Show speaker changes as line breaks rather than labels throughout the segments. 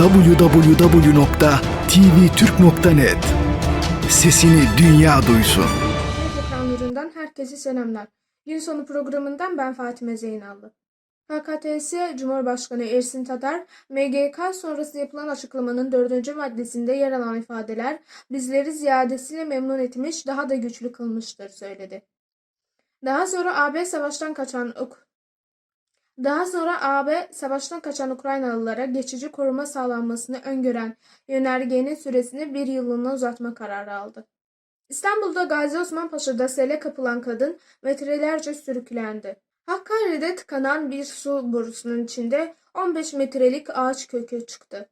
www.tvtürk.net Sesini dünya duysun.
Ekranlarından herkese selamlar. Gün sonu programından ben Fatime Zeynallı. HKTS Cumhurbaşkanı Ersin Tatar, MGK sonrası yapılan açıklamanın dördüncü maddesinde yer alan ifadeler bizleri ziyadesiyle memnun etmiş, daha da güçlü kılmıştır söyledi. Daha sonra AB savaştan kaçan daha sonra AB savaştan kaçan Ukraynalılara geçici koruma sağlanmasını öngören yönergenin süresini bir yıllığına uzatma kararı aldı. İstanbul'da Gazi Osman Paşa'da sele kapılan kadın metrelerce sürüklendi. Hakkari'de tıkanan bir su borusunun içinde 15 metrelik ağaç kökü çıktı.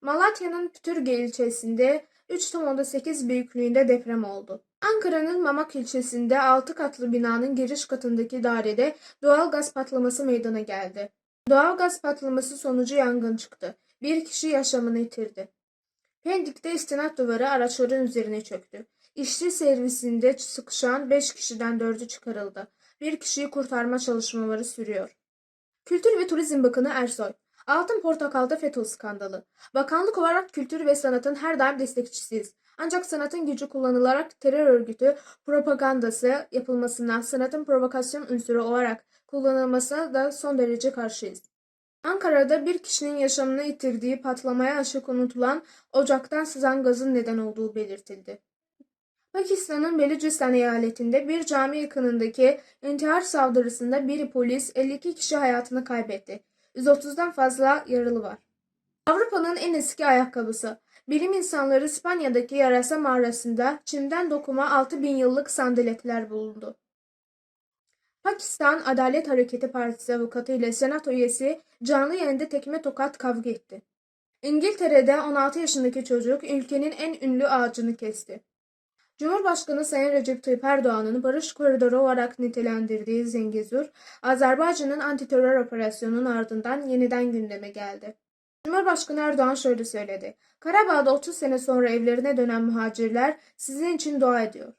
Malatya'nın Pütürge ilçesinde 3.8 büyüklüğünde deprem oldu. Ankara'nın Mamak ilçesinde 6 katlı binanın giriş katındaki dairede doğal gaz patlaması meydana geldi. Doğal gaz patlaması sonucu yangın çıktı. Bir kişi yaşamını yitirdi. Pendik'te istinat duvarı araçların üzerine çöktü. İşçi servisinde sıkışan 5 kişiden 4'ü çıkarıldı. Bir kişiyi kurtarma çalışmaları sürüyor. Kültür ve Turizm Bakanı Ersoy. Altın Portakal'da FETÖ skandalı. Bakanlık olarak kültür ve sanatın her daim destekçisiyiz. Ancak sanatın gücü kullanılarak terör örgütü propagandası yapılmasına, sanatın provokasyon unsuru olarak kullanılmasına da son derece karşıyız. Ankara'da bir kişinin yaşamını yitirdiği patlamaya aşık unutulan ocaktan sızan gazın neden olduğu belirtildi. Pakistan'ın Belucistan eyaletinde bir cami yakınındaki intihar saldırısında bir polis 52 kişi hayatını kaybetti. 130'dan fazla yaralı var. Avrupa'nın en eski ayakkabısı. Bilim insanları İspanya'daki yarasa mağarasında çimden dokuma 6000 yıllık sandaletler bulundu. Pakistan Adalet Hareketi Partisi avukatı ile senato üyesi canlı yayında tekme tokat kavga etti. İngiltere'de 16 yaşındaki çocuk ülkenin en ünlü ağacını kesti. Cumhurbaşkanı Sayın Recep Tayyip Erdoğan'ın barış koridoru olarak nitelendirdiği Zengezur, Azerbaycan'ın antiterör operasyonunun ardından yeniden gündeme geldi. Cumhurbaşkanı Erdoğan şöyle söyledi. Karabağ'da 30 sene sonra evlerine dönen muhacirler sizin için dua ediyor.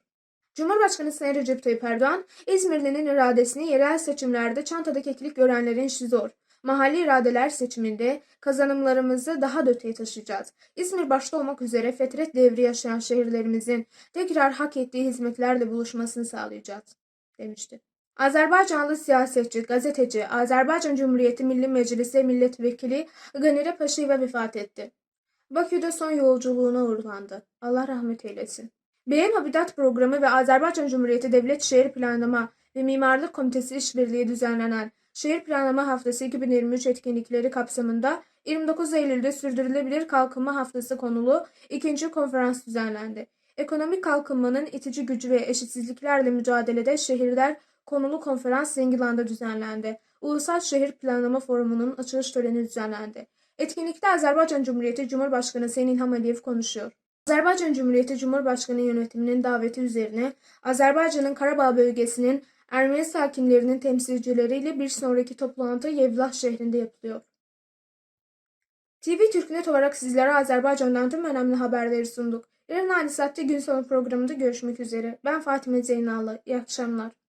Cumhurbaşkanı Sayın Recep Tayyip Erdoğan, İzmirli'nin iradesini yerel seçimlerde çantada keklik görenlerin işi zor. Mahalli iradeler seçiminde kazanımlarımızı daha da öteye taşıyacağız. İzmir başta olmak üzere fetret devri yaşayan şehirlerimizin tekrar hak ettiği hizmetlerle buluşmasını sağlayacağız, demişti. Azerbaycanlı siyasetçi, gazeteci, Azerbaycan Cumhuriyeti Milli Meclisi Milletvekili Ganire Paşiva vefat etti. Bakü'de son yolculuğuna uğurlandı. Allah rahmet eylesin. Beyin Habitat Programı ve Azerbaycan Cumhuriyeti Devlet Şehir Planlama ve Mimarlık Komitesi işbirliği düzenlenen Şehir Planlama Haftası 2023 etkinlikleri kapsamında 29 Eylül'de Sürdürülebilir Kalkınma Haftası konulu ikinci konferans düzenlendi. Ekonomik kalkınmanın itici gücü ve eşitsizliklerle mücadelede şehirler konulu konferans Zengilan'da düzenlendi. Ulusal Şehir Planlama Forumu'nun açılış töreni düzenlendi. Etkinlikte Azerbaycan Cumhuriyeti Cumhurbaşkanı Sayın İlham Aliyev konuşuyor. Azerbaycan Cumhuriyeti Cumhurbaşkanı yönetiminin daveti üzerine Azerbaycan'ın Karabağ bölgesinin Ermeni sakinlerinin temsilcileriyle bir sonraki toplantı Yevlah şehrinde yapılıyor. TV Türknet olarak sizlere Azerbaycan'dan tüm önemli haberleri sunduk. Yarın aynı saatte gün sonu programında görüşmek üzere. Ben Fatime Zeynallı. İyi akşamlar.